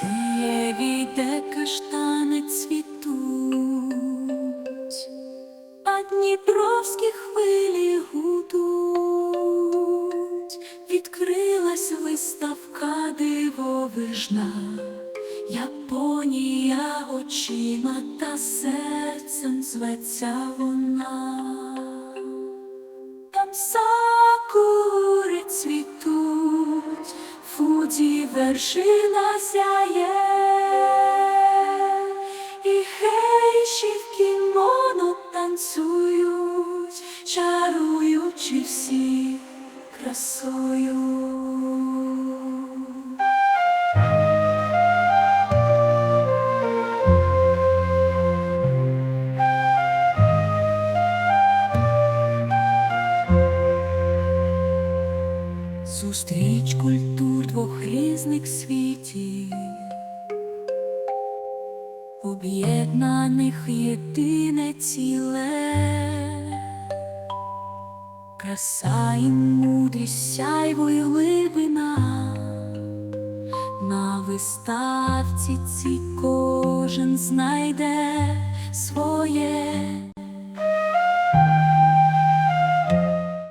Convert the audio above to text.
Києві, де каштани цвітуть, а дніпровські хвилі гудуть, відкрилась виставка дивовижна, Японія очима та серцем зветься вона. Фуді вершина сяє, і хейші в кімоно танцюють, чаруючи всі красою. Зустріч культур двох різних світів, об'єднаних єдине ціле, краса і мудрість, сяйво й глибина, на виставці цій кожен знайде своє.